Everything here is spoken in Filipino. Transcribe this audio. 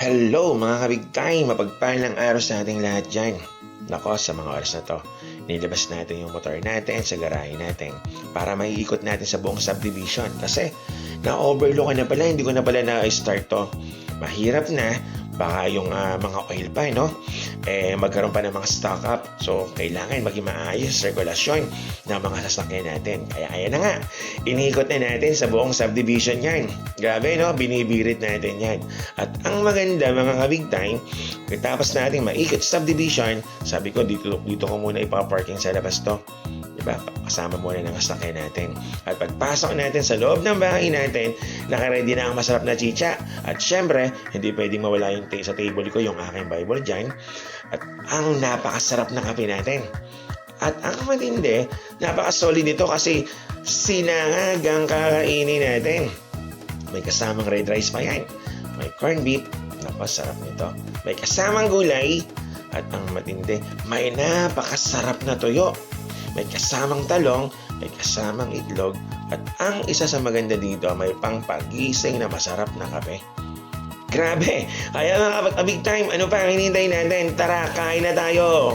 Hello mga kabig time! Mapagpalang araw sa ating lahat dyan. Nako, sa mga oras na to, nilabas natin yung motor natin sa garahe natin para maiikot natin sa buong subdivision. Kasi na-overlook na pala, hindi ko na pala na-start to. Mahirap na, baka yung ah, mga oil pa, no? Eh, magkaroon pa ng mga stock up. So, kailangan maging maayos regulasyon ng mga sasakyan natin. Kaya ayan na nga, iniikot na natin sa buong subdivision yan. Grabe, no? Binibirit natin yan. At ang maganda, mga kabig time, Pagkatapos natin maikot subdivision, sabi ko dito, dito ko muna ipaparking sa labas to. Diba? Kasama muna ng sasakyan natin. At pagpasok natin sa loob ng bahay natin, nakaready na ang masarap na chicha. At syempre, hindi pwedeng mawala yung sa table ko yung aking Bible dyan. At ang napakasarap na kape natin. At ang matindi, napaka-solid nito kasi sinangag ang kakainin natin. May kasamang red rice pa yan. May corned beef. Naku, sarap nito. May kasamang gulay. At ang matindi, may napakasarap na tuyo. May kasamang talong, may kasamang itlog. At ang isa sa maganda dito, may pangpagising na masarap na kape. Grabe! Kaya mga kapag big time, ano pa ang hinihintay natin? Tara, kain na tayo!